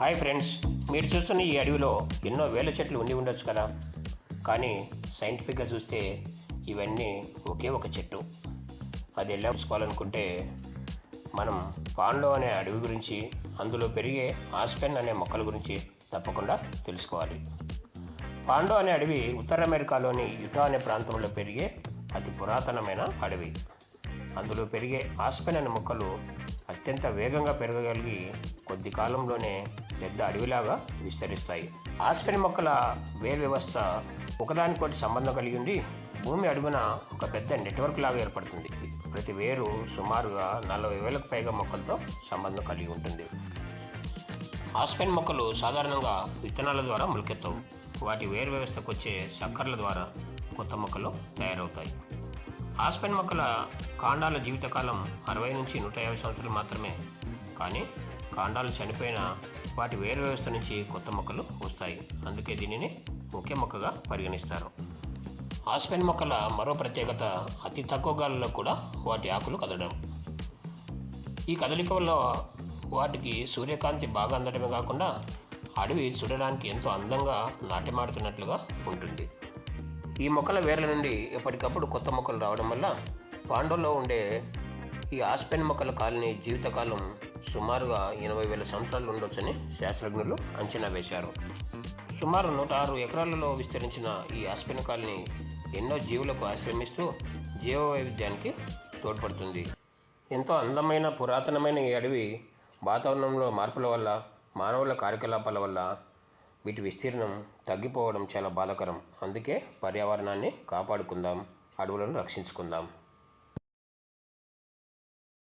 Hi friends మీరు చూస్తున్న ఈ అడవిలో ఎన్నో వేల చెట్లు ఉండి ఉండొచ్చు కదా. కానీ సైంటిఫిక్గా చూస్తే ఇవన్నీ ఒకే ఒక చెట్టు. అది ఎలా తెలుసుకోవాలనుకుంటే మనం పాండో అనే అడవి గురించి అందులో పెరిగే ఆస్పెన్ అనే మొక్కల గురించి తప్పకుండా తెలుసుకోవాలి. పాండో అనే అడవి ఉత్తర అమెరికాలోని యుటా అనే ప్రాంతంలో పెరిగే అతి పురాతనమైన అడవి. అందులో పెరిగే ఆస్పెన్ అనే మొక్కలు అత్యంత వేగంగా పెరగగలిగి కొద్ది కాలంలోనే పెద్ద అడవిలాగా విస్తరిస్తాయి. ఆస్పెన్ మొక్కల వేరు వ్యవస్థ ఒకదానికొకటి సంబంధం కలిగి ఉండి భూమి అడుగున ఒక పెద్ద నెట్వర్క్ లాగా ఏర్పడుతుంది. ప్రతి వేరు సుమారుగా నలభై వేలకు పైగా మొక్కలతో సంబంధం కలిగి ఉంటుంది. ఆస్పెన్ మొక్కలు సాధారణంగా విత్తనాల ద్వారా మొలకెత్తవు. వాటి వేరు వ్యవస్థకు వచ్చే సక్కర్ల ద్వారా కొత్త మొక్కలు తయారవుతాయి. ఆస్పెన్ మొక్కల కాండాల జీవితకాలం అరవై నుంచి నూట యాభై సంవత్సరాలు మాత్రమే. కానీ కాండాలు చనిపోయిన వాటి వేరు వ్యవస్థ నుంచి కొత్త మొక్కలు వస్తాయి. అందుకే దీనిని ముఖ్య మొక్కగా పరిగణిస్తారు. ఆస్పెన్ మొక్కల మరో ప్రత్యేకత అతి తక్కువ గాలిలో కూడా వాటి ఆకులు కదలడం. ఈ కదలిక వల్ల వాటికి సూర్యకాంతి బాగా అందడమే కాకుండా అడవి చూడడానికి ఎంతో అందంగా నాట్యమాడుతున్నట్లుగా ఉంటుంది. ఈ మొక్కల వేర్ల నుండి ఎప్పటికప్పుడు కొత్త మొక్కలు రావడం వల్ల పాండోలో ఉండే ఈ ఆస్పెన్ మొక్కల కాలనీ జీవితకాలం సుమారుగా ఎనభై వేల సంవత్సరాలు ఉండొచ్చని శాస్త్రజ్ఞులు అంచనా వేశారు. సుమారు నూట ఆరు ఎకరాలలో విస్తరించిన ఈ ఆస్పెన్ కాలనీ ఎన్నో జీవులకు ఆశ్రమిస్తూ జీవ వైవిధ్యానికి తోడ్పడుతుంది. ఎంతో అందమైన పురాతనమైన ఈ అడవి వాతావరణంలో మార్పుల వల్ల మానవుల కార్యకలాపాల వల్ల వీటి విస్తీర్ణం తగ్గిపోవడం చాలా బాధాకరం. అందుకే పర్యావరణాన్ని కాపాడుకుందాం అడవులను రక్షించుకుందాం.